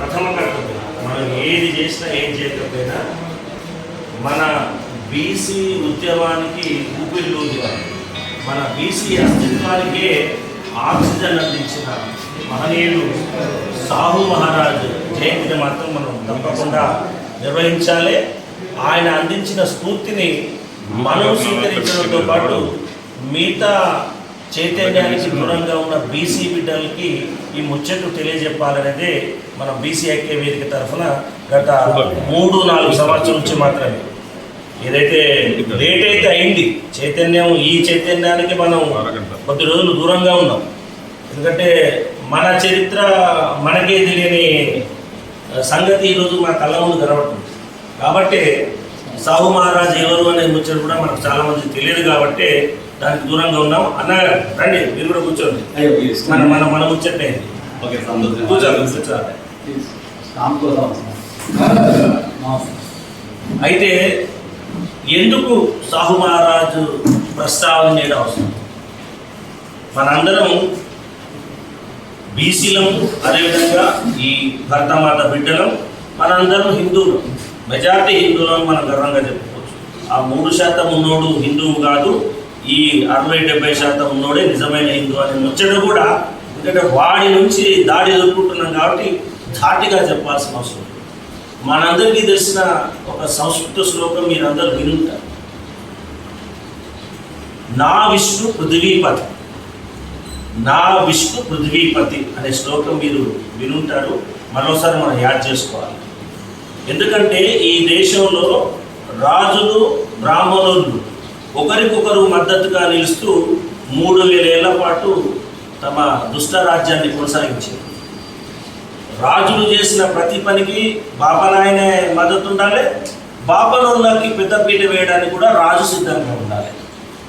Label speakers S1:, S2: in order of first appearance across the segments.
S1: ప్రథమ కర్తవ్యం మనం ఏది చేసినా ఏం చేయకపోయినా మన బీసీ ఉద్యమానికి ఊపిరిలోకి మన బీసీ అస్తిత్వానికే ఆక్సిజన్ అందించిన మహనీయుడు సాహు మహారాజ్ జయంతిని మాత్రం మనం తప్పకుండా నిర్వహించాలి. ఆయన అందించిన స్ఫూర్తిని మనం స్వీకరించడంతో పాటు మిగతా చైతన్యానికి దూరంగా ఉన్న బీసీ బిడ్డలకి ఈ ముచ్చట్లు తెలియజెప్పాలనేదే మన బీసీ ఐక్య వేదిక తరఫున గత మూడు నాలుగు సంవత్సరం నుంచి మాత్రమే. ఏదైతే లేట్ అయితే అయింది చైతన్యం ఈ చైతన్యానికి మనం కొద్ది రోజులు దూరంగా ఉన్నాం. ఎందుకంటే మన చరిత్ర మనకే తెలియని సంగతి ఈరోజు మన కళ్ళ ముందు కనబడుతుంది. కాబట్టి సాహు మహారాజ్ ఎవరు అనే ముచ్చట కూడా మనకు చాలా మంది తెలియదు కాబట్టి దానికి దూరంగా ఉన్నాం. అన్నగారు రండి మీరు కూడా కూర్చోండి. మన మన మన ముచ్చటే
S2: ఓకే సంతోషం.
S1: కూర్చోండి కూర్చోండి అయితే ఎందుకు సాహు మహారాజు ప్రస్తావన చేయడం అవసరం? మనందరం బీసీలము అదేవిధంగా ఈ భర్తమాత బిడ్డలం మనందరం హిందువులు. మెజార్టీ హిందువులను మనం గర్వంగా చెప్పుకోవచ్చు. ఆ మూడు శాతం ఉన్నోడు హిందువు కాదు ఈ అరవై డెబ్బై శాతం ఉన్నోడే నిజమైన హిందూ అనే ముచ్చట కూడా ఎందుకంటే వాడి నుంచి దాడి ఎదుర్కొంటున్నాం కాబట్టి ధాటిగా చెప్పాల్సిన అవసరం మనందరికీ తెలిసిన ఒక సంస్కృత శ్లోకం మీరందరూ వినుంటారు. నా విష్ణు పృథ్వీపతి నా విష్ణు పృథ్వీపతి అనే శ్లోకం మీరు వినుంటారు. మరోసారి మనం యాడ్ చేసుకోవాలి. ఎందుకంటే ఈ దేశంలో రాజులు బ్రాహ్మణులు ఒకరికొకరు మద్దతుగా నిలుస్తూ మూడు వేల పాటు తమ దుష్ట రాజ్యాన్ని కొనసాగించారు. రాజులు చేసిన ప్రతి పనికి బాపనాయనే మద్దతు ఉండాలి బాపనోళ్ళకి పెద్దపీట వేయడానికి కూడా రాజు సిద్ధంగా ఉండాలి.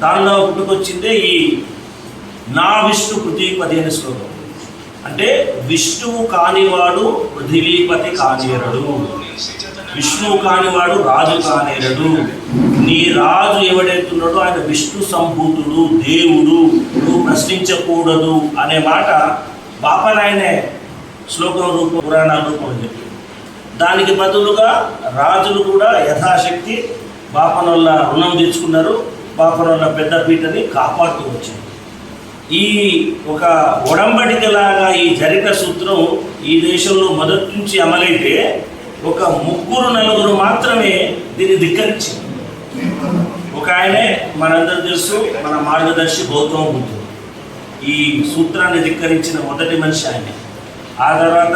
S1: దానిలో పుట్టుకొచ్చిందే ఈ నా విష్ణు పృథ్వీపతి అనే శ్లోకం. అంటే విష్ణువు కానివాడు పృథివీపతి కానేరడు విష్ణువు కానివాడు రాజు కానేరడు నీ రాజు ఎవడైతున్నాడో ఆయన విష్ణు సంభూతుడు దేవుడు. నువ్వు ప్రశ్నించకూడదు అనే మాట బాపనాయనే శ్లోకం రూపం పురాణ రూపం చెప్పి దానికి బదులుగా రాజులు కూడా యథాశక్తి బాపనోళ్ళ రుణం తీర్చుకున్నారు. బాపనోళ్ళ పెద్ద పీటని కాపాడుతూ వచ్చింది. ఈ ఒక ఒడంబడికలాగా ఈ జరిత సూత్రం ఈ దేశంలో మొదటి నుంచి అమలైతే ఒక ముగ్గురు నలుగురు మాత్రమే దీన్ని ధిక్కరించి ఒక ఆయనే మనందరూ తెలుసు మన మార్గదర్శి గౌతమ బుద్ధుడు. ఈ సూత్రాన్ని ధిక్కరించిన మొదటి మనిషి ఆయనే. ఆ తర్వాత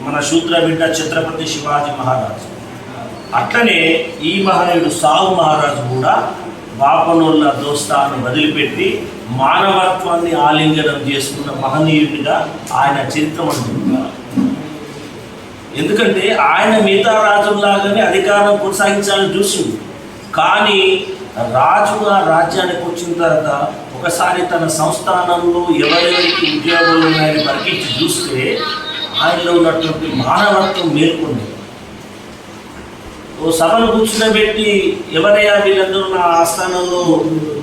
S1: మన శూద్ర బిడ్డ ఛత్రపతి శివాజీ మహారాజు. అట్లనే ఈ మహనీయుడు సాహు మహారాజు కూడా బాపనుల దోస్తాన్ని వదిలిపెట్టి మానవత్వాన్ని ఆలింగనం చేసుకున్న మహనీయుడిగా ఆయన చరిత్ర మనం ఎందుకంటే ఆయన మిగతా రాజుల్లాగానే అధికారం కొనసాగించాలని చూసింది కానీ రాజుగా రాజ్యానికి వచ్చిన తర్వాత ఒకసారి తన సంస్థానంలో ఎవరెవరికి ఉద్యోగాలు ఉన్నాయని పరికించి చూస్తే ఆయనలో ఉన్నటువంటి మానవత్వం మేల్కొంది. ఓ సభను కూర్చునబెట్టి ఎవరయ్యా వీళ్ళందరూ నా ఆస్థానంలో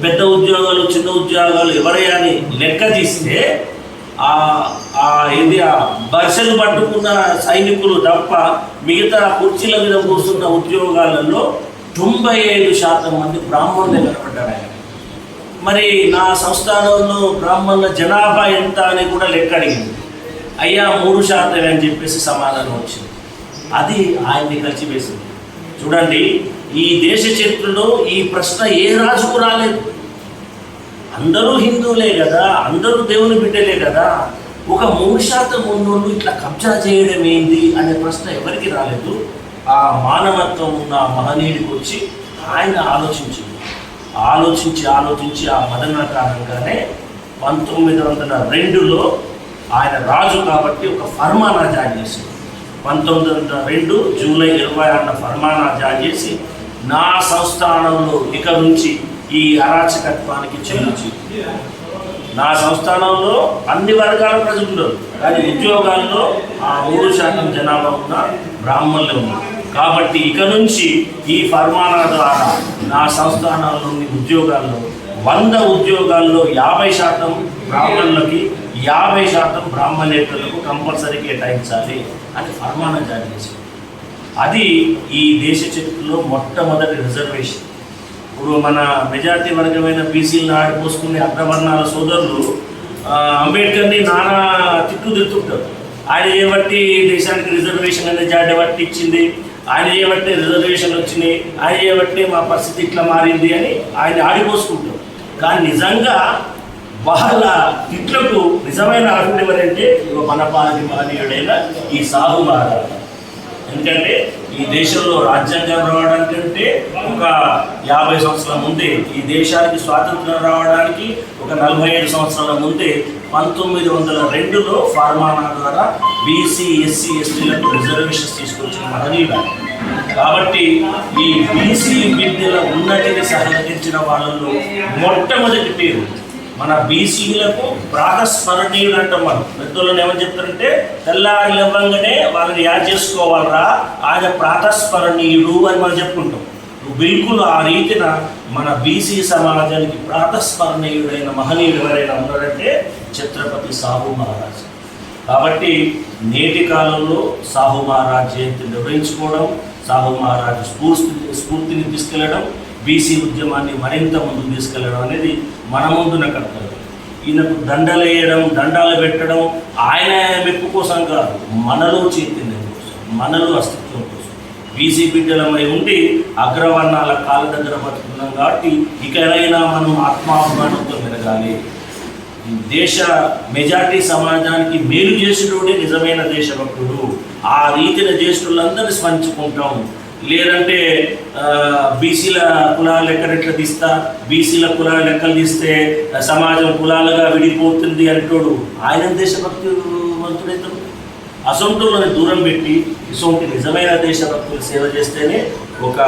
S1: పెద్ద ఉద్యోగాలు చిన్న ఉద్యోగాలు ఎవరయ్యా అని లెక్క తీస్తే ఇది ఆ బర్సలు పట్టుకున్న సైనికులు తప్ప మిగతా కుర్చీల మీద కూర్చున్న ఉద్యోగాలలో తొంభై ఐదు శాతం మంది బ్రాహ్మణులే కనపడ్డారు ఆయన. మరి నా సంస్థానంలో బ్రాహ్మణుల జనాభా ఎంత అని కూడా లెక్క అడిగింది. అయ్యా మూడు శాతం అని చెప్పేసి సమాధానం వచ్చింది. అది ఆయన్ని కలిసివేసింది. చూడండి ఈ దేశ చరిత్రలో ఈ ప్రశ్న ఏ రాజుకు రాలేదు. అందరూ హిందువులే కదా అందరూ దేవుని బిడ్డలే కదా ఒక మూడు శాతం ఉన్నోళ్ళు ఇట్లా కబ్జా చేయడం ఏంది అనే ప్రశ్న ఎవరికి రాలేదు. ఆ మానవత్వం ఉన్న మహనీయుడికి వచ్చి ఆయన ఆలోచించింది. ఆలోచించి ఆలోచించి ఆ మదన కారణంగానే పంతొమ్మిది వందల రెండులో ఆయన రాజు కాబట్టి ఒక ఫర్మానా జారీ చేసింది పంతొమ్మిది వందల రెండు జూలై ఇరవై ఆరున ఫర్మానా జారీ చేసి నా సంస్థానంలో ఇక నుంచి ఈ అరాచకత్వానికి చెల్లించి. నా సంస్థానంలో అన్ని వర్గాల ప్రజలు ఉన్నారు. కానీ ఉద్యోగాల్లో ఆ మూడు శాతం జనాభా ఉన్న బ్రాహ్మణులు ఉన్నారు. కాబట్టి ఇక నుంచి ఈ ఫర్మానా ద్వారా నా సంస్థానాల్లోని ఉద్యోగాల్లో వంద ఉద్యోగాల్లో యాభై శాతం బ్రాహ్మణులకి యాభై శాతం బ్రాహ్మణేతరులకు కంపల్సరీ కేటాయించాలి అని ఫర్మానం జారీ చేసింది. అది ఈ దేశ చరిత్రలో మొట్టమొదటి రిజర్వేషన్ ఇప్పుడు మన మెజార్టీ వర్గమైన బీసీలను ఆడిపోసుకునే అగ్రవర్ణాల సోదరులు అంబేద్కర్ని నానా తిట్టు తిడుతుంటారు. ఆయన చేయబట్టి దేశానికి రిజర్వేషన్ అనే జాడ బట్టి ఇచ్చింది ఆయన చేయబట్టి రిజర్వేషన్ వచ్చినాయి ఆయన చేయబట్టి మా పరిస్థితి ఇట్లా మారింది అని ఆయన ఆడిపోసుకుంటారు. కానీ నిజంగా వాళ్ళ తిట్లకు నిజమైన అర్హుడు ఎవరంటే మన పాలి ఈ సాహు మహారాజు. ఎందుకంటే ఈ దేశంలో రాజ్యాంగం రావడానికంటే ఒక యాభై సంవత్సరాల ముందే ఈ దేశానికి స్వాతంత్రం రావడానికి ఒక నలభై ఐదు సంవత్సరాల ముందే పంతొమ్మిది వందల రెండులో ఫార్మానా ద్వారా బీసీ ఎస్సీ ఎస్టీలకు రిజర్వేషన్స్ తీసుకొచ్చిన మహనీయుడు కాబట్టి ఈ బీసీ విద్యల ఉన్నతిని సహకరించిన వాళ్ళలో మొట్టమొదటి పేరు మన బీసీలకు ప్రాతస్మరణీయులు అంటాం మనం పెద్దోళ్ళని ఏమని చెప్తారంటే తెల్లారి ఇవ్వంగానే వాళ్ళని యాడ్ చేసుకోవాలరా ఆయన ప్రాతస్మరణీయుడు అని మనం చెప్పుకుంటాం. బిల్కుల్ ఆ రీతిన మన బీసీ సమాజానికి ప్రాతస్మరణీయుడైన మహనీయుడు ఎవరైనా ఉన్నారంటే ఛత్రపతి సాహు మహారాజ్. కాబట్టి నేటి కాలంలో సాహు మహారాజ్ జయంతి నిర్వహించుకోవడం సాహు మహారాజ్ స్ఫూర్తి స్ఫూర్తిని తీసుకెళ్ళడం బీసీ ఉద్యమాన్ని మరింత ముందుకు తీసుకెళ్ళడం అనేది మన ముందున కర్తవ్యం. ఈయనకు దండలేయడం దండాలు పెట్టడం ఆయన మెప్పు కోసం కాదు మనలో చైతన్యం కోసం మనలో అస్తిత్వం కోసం. బీసీ బిడ్డలమై ఉండి అగ్రవర్ణాల కాళ్ళ దగ్గర బతుకున్నాం కాబట్టి ఇకనైనా మనం ఆత్మాభిమానంతో మెరగాలి దేశ మెజార్టీ సమాజానికి మేలు చేసినోడే నిజమైన దేశభక్తుడు. ఆ రీతిన చేసినోళ్ళందరినీ స్మరించుకుంటాం. లేదంటే బీసీల కులాల ఎట్లా తీస్తా బీసీల కులాల లెక్కలు తీస్తే సమాజం కులాలుగా విడిపోతుంది అంటాడు. ఆయన దేశభక్తి మంతుడైతే అసొంటులను దూరం పెట్టి ఇసొంటి నిజమైన దేశభక్తులు సేవ చేస్తేనే ఒక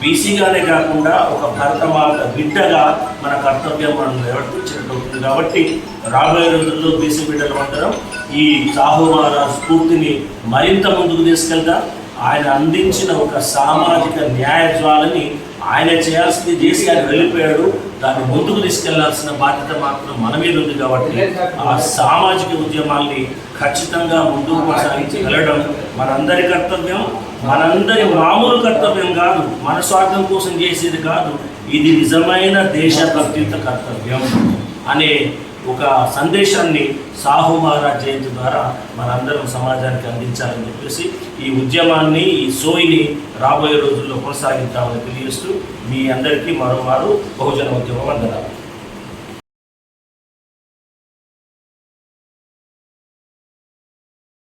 S1: బీసీగానే కాకుండా ఒక భరతమాత బిడ్డగా మన కర్తవ్యం మనం నిర్వర్తించినట్టు అవుతుంది కాబట్టి రాబోయే రోజుల్లో బీసీ బిడ్డలు అందరం ఈ సాహు మహారాజ్ స్ఫూర్తిని మరింత ముందుకు తీసుకెళ్దాం. ఆయన అందించిన ఒక సామాజిక న్యాయ జ్వాలని ఆయన చేయాల్సింది చేసి ఆయన వెళ్ళిపోయాడు. దాన్ని ముందుకు తీసుకెళ్ళాల్సిన బాధ్యత మాత్రం మన మీద ఉంది కాబట్టి ఆ సామాజిక ఉద్యమాల్ని ఖచ్చితంగా ముందుకు కొనసాగించి వెళ్ళడం మనందరి కర్తవ్యం. మనందరి మామూలు కర్తవ్యం కాదు. మన స్వార్థం కోసం చేసేది కాదు. ఇది నిజమైన దేశభక్తియుత కర్తవ్యం అనే ఒక సందేశాన్ని సాహు మహారాజ్ జయంతి ద్వారా మనందరం సమాజానికి అందించాలని చెప్పేసి ఈ ఉద్యమాన్ని ఈ సోయిని రాబోయే రోజుల్లో కొనసాగిద్దామని తెలియజేస్తూ మీ అందరికీ మరోమారు బహుజన ఉద్యమం అందరాలు